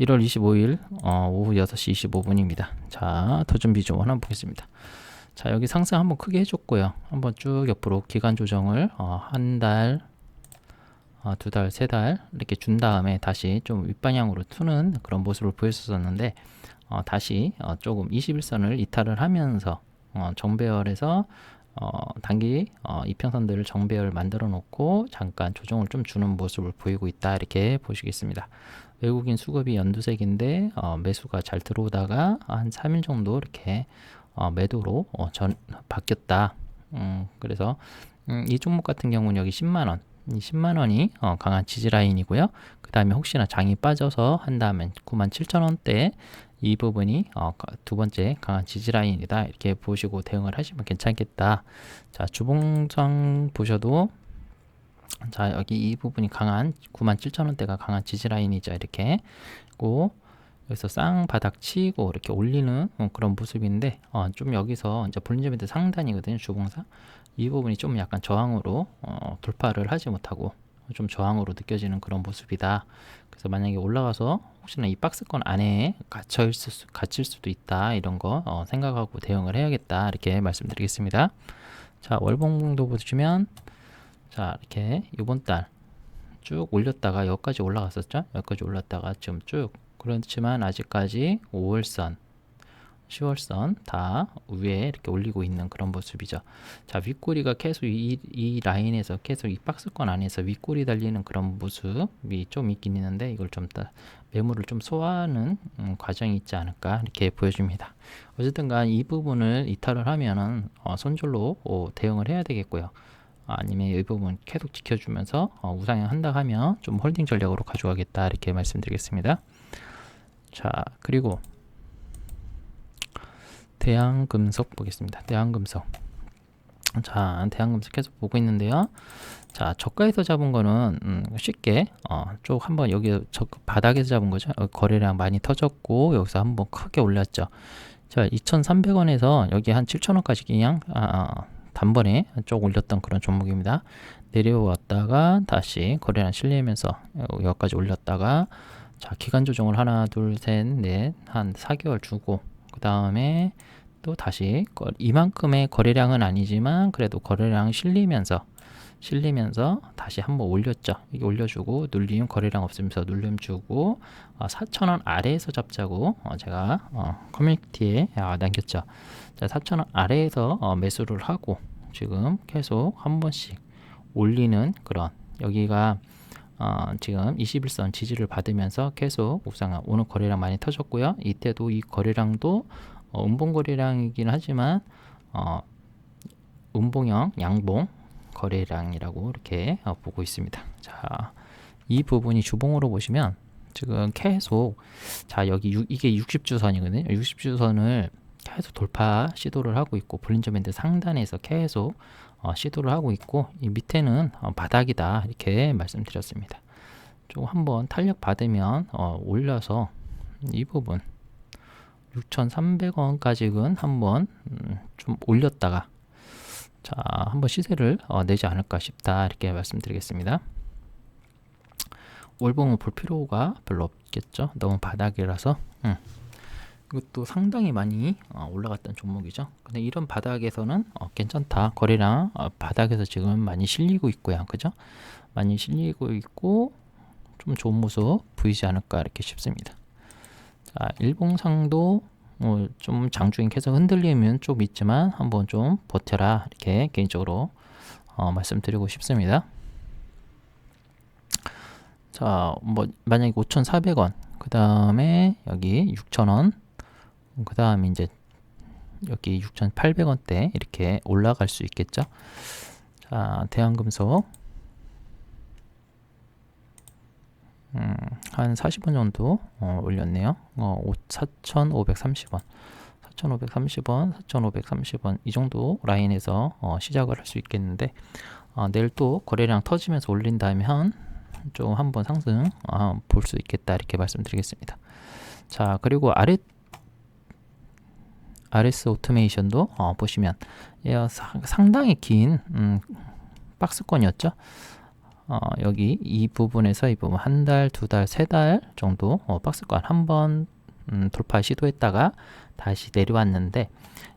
1월 25일 어, 오후 6시 25분입니다. 자, 도전 비중 한번 보겠습니다. 자, 여기 상승 한번 크게 해줬고요. 한번 쭉 옆으로 기간 조정을 어, 한 달, 어, 두 달, 세 달 이렇게 준 다음에 다시 좀 윗방향으로 투는 그런 모습을 보였었는데 어, 다시 어, 조금 21선을 이탈을 하면서 어, 정배열에서 어, 단기 어, 이평선들을 정배열 만들어 놓고 잠깐 조정을 좀 주는 모습을 보이고 있다 이렇게 보시겠습니다. 외국인 수급이 연두색인데 어, 매수가 잘 들어오다가 한 3일 정도 이렇게 어, 매도로 어, 전 바뀌었다. 음, 그래서 음, 이 종목 같은 경우는 여기 10만 원, 이 10만 원이 어, 강한 지지 라인이고요. 그 다음에 혹시나 장이 빠져서 한다면 9만 7천 원대 이 부분이 어, 두 번째 강한 지지 라인이다. 이렇게 보시고 대응을 하시면 괜찮겠다. 자 주봉상 보셔도 자 여기 이 부분이 강한 97,000원대가 강한 지지 라인이죠 이렇게. 고 여기서 쌍바닥 치고 이렇게 올리는 어, 그런 모습인데 어, 좀 여기서 이제 볼린저 밴드 상단이거든요 주봉상 이 부분이 좀 약간 저항으로 어, 돌파를 하지 못하고 좀 저항으로 느껴지는 그런 모습이다. 그래서 만약에 올라가서 혹시나 이 박스권 안에 갇혀 있을 수, 갇힐 수도 있다 이런 거 어, 생각하고 대응을 해야겠다 이렇게 말씀드리겠습니다. 자 월봉도 보시면 자 이렇게 이번 달 쭉 올렸다가 여기까지 올라갔었죠? 여기까지 올랐다가 지금 쭉. 그렇지만 아직까지 5월선 10월선 다 위에 이렇게 올리고 있는 그런 모습이죠. 자 윗꼬리가 계속 이, 이 라인에서 계속 이 박스권 안에서 윗꼬리 달리는 그런 모습이 좀 있긴 있는데 이걸 좀 매물을 좀 소화하는 음, 과정이 있지 않을까 이렇게 보여줍니다. 어쨌든 간 이 부분을 이탈을 하면은 어, 손절로 어, 대응을 해야 되겠고요. 아니면 이 부분 계속 지켜주면서 어, 우상향 한다 하면 좀 홀딩 전략으로 가져가겠다 이렇게 말씀드리겠습니다. 자 그리고 대한금속 보겠습니다. 대한금속 자 대한금속 계속 보고 있는데요. 자 저가에서 잡은 거는 음, 쉽게 어, 쭉 한번 여기 저 바닥에서 잡은 거죠. 거래량 많이 터졌고 여기서 한번 크게 올랐죠. 자 2,300원에서 여기 한 7,000원까지 그냥 아, 아, 단번에 쭉 올렸던 그런 종목입니다. 내려왔다가 다시 거래량 실리면서 여기까지 올렸다가 자 기간 조정을 하나 둘 셋 넷 한 4개월 주고 그 다음에 또 다시 이만큼의 거래량은 아니지만 그래도 거래량 실리면서 실리면서 다시 한번 올렸죠. 이게 올려주고 눌림 거래량 없으면서 눌림 주고 어, 4,000원 아래에서 잡자고 어, 제가 어, 커뮤니티에 어, 남겼죠. 자, 4,000원 아래에서 어, 매수를 하고 지금 계속 한 번씩 올리는 그런 여기가 어, 지금 21선 지지를 받으면서 계속 옥상화 오늘 거래량 많이 터졌고요. 이때도 이 거래량도 어, 음봉 거래량이긴 하지만 어, 음봉형 양봉 거래량이라고 이렇게 어, 보고 있습니다. 자, 이 부분이 주봉으로 보시면 지금 계속 자 여기 유, 이게 60주선이거든요. 60주선을 계속 돌파 시도를 하고 있고 볼린저 밴드 상단에서 계속 어, 시도를 하고 있고 이 밑에는 어, 바닥이다 이렇게 말씀드렸습니다. 좀 한번 탄력 받으면 어, 올려서 이 부분 6,300원까지는 한번 음, 좀 올렸다가 자 한번 시세를 어, 내지 않을까 싶다 이렇게 말씀드리겠습니다. 월봉을 볼 필요가 별로 없겠죠. 너무 바닥이라서. 음. 이것도 상당히 많이 어, 올라갔던 종목이죠. 근데 이런 바닥에서는 어, 괜찮다. 거래량 어, 바닥에서 지금 많이 실리고 있고요. 그죠? 많이 실리고 있고 좀 좋은 모습 보이지 않을까 이렇게 싶습니다. 자, 일봉상도 뭐좀 장중에 계속 흔들리면 좀 있지만 한번 좀 버텨라 이렇게 개인적으로 어, 말씀드리고 싶습니다. 자, 뭐 만약에 5,400원, 그 다음에 여기 6,000원, 그 다음에 이제 여기 6,800원대 이렇게 올라갈 수 있겠죠. 자, 대한금속 음, 한 40원 정도 어, 올렸네요. 어, 4,530원. 4,530원, 4,530원 이 정도 라인에서 어, 시작을 할 수 있겠는데 어, 내일 또 거래량 터지면서 올린다면 좀 한번 상승 어, 볼수 있겠다 이렇게 말씀드리겠습니다. 자 그리고 아래 RS 오토메이션도 어, 보시면 예, 상당히 긴 음, 박스권이었죠. 어, 여기 이 부분에서 이 부분 한 달, 두 달, 세 달 정도 어, 박스권 한번 음, 돌파 시도했다가 다시 내려왔는데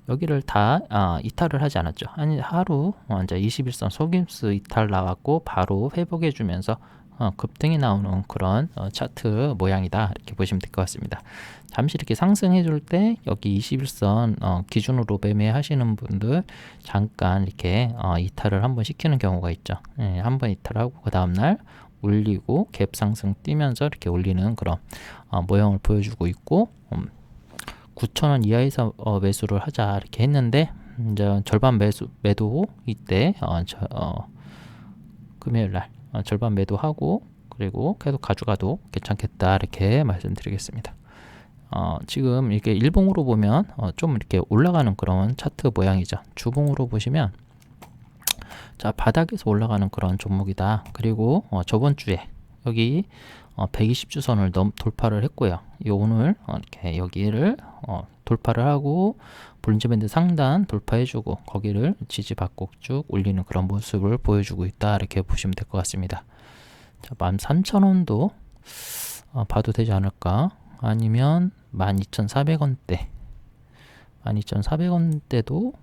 여기를 다 아, 이탈을 하지 않았죠. 한 하루 어, 이제 21선 속임수 이탈 나왔고 바로 회복해 주면서 어, 급등이 나오는 그런 어, 차트 모양이다 이렇게 보시면 될 것 같습니다. 잠시 이렇게 상승해 줄 때 여기 21선 어, 기준으로 매매하시는 분들 잠깐 이렇게 어, 이탈을 한번 시키는 경우가 있죠. 예, 한번 이탈하고 그 다음날 올리고 갭 상승 뛰면서 이렇게 올리는 그런 어, 모형을 보여주고 있고 음, 9,000원 이하에서 어, 매수를 하자 이렇게 했는데 이제 절반 매수 매도 이때 어, 저, 어, 금요일 날 어, 절반 매도하고 그리고 계속 가져가도 괜찮겠다 이렇게 말씀드리겠습니다. 어, 지금 이렇게 일봉으로 보면 어, 좀 이렇게 올라가는 그런 차트 모양이죠. 주봉으로 보시면 자 바닥에서 올라가는 그런 종목이다. 그리고 어, 저번 주에 여기 어, 120주선을 넘 돌파를 했고요. 이 오늘 어, 이렇게 여기를 어, 돌파를 하고 볼린저밴드 상단 돌파해주고 거기를 지지받고 쭉 올리는 그런 모습을 보여주고 있다 이렇게 보시면 될 것 같습니다. 자, 13,000원도 어, 봐도 되지 않을까? 아니면 12,400원대 12,400원대도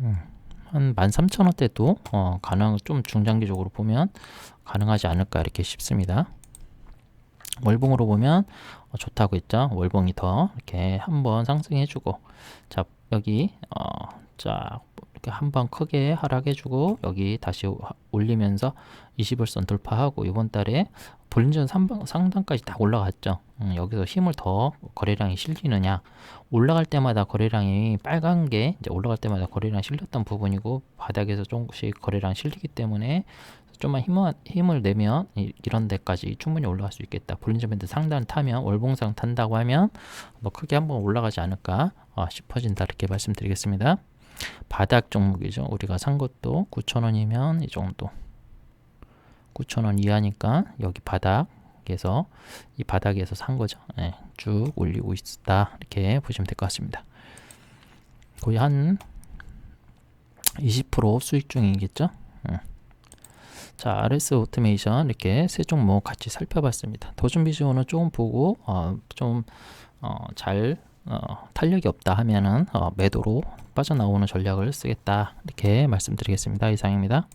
음, 한 13,000원대도 어, 가능 좀 중장기적으로 보면 가능하지 않을까 이렇게 싶습니다. 월봉으로 보면 어, 좋다고 했죠. 월봉이 더 이렇게 한번 상승해주고 자 여기 어, 자 이렇게 한 번 크게 하락해주고 여기 다시 하- 올리면서 20일선 돌파하고 이번 달에 볼린전 상단까지 다 올라갔죠. 음, 여기서 힘을 더 거래량이 실리느냐 올라갈 때마다 거래량이 빨간 게 이제 올라갈 때마다 거래량 실렸던 부분이고 바닥에서 조금씩 거래량 실리기 때문에 좀만 힘을, 힘을 내면 이, 런 데까지 충분히 올라갈 수 있겠다. 볼린저 밴드 상단 타면 월봉상 탄다고 하면 뭐 크게 한번 올라가지 않을까 어, 싶어진다 이렇게 말씀드리겠습니다. 바닥 종목이죠. 우리가 산 것도 9,000원이면 이 정도. 9,000원 이하니까 여기 바닥에서 이 바닥에서 산 거죠. 예, 쭉 올리고 있다. 이렇게 보시면 될 것 같습니다. 거의 한 20% 수익 중이겠죠. 음. 자, RS 오토메이션 이렇게 세 종목 같이 살펴봤습니다. 도전 비주얼은 조금 보고 어, 좀 어, 잘 어, 탄력이 없다 하면은 어, 매도로 빠져나오는 전략을 쓰겠다 이렇게 말씀드리겠습니다. 이상입니다.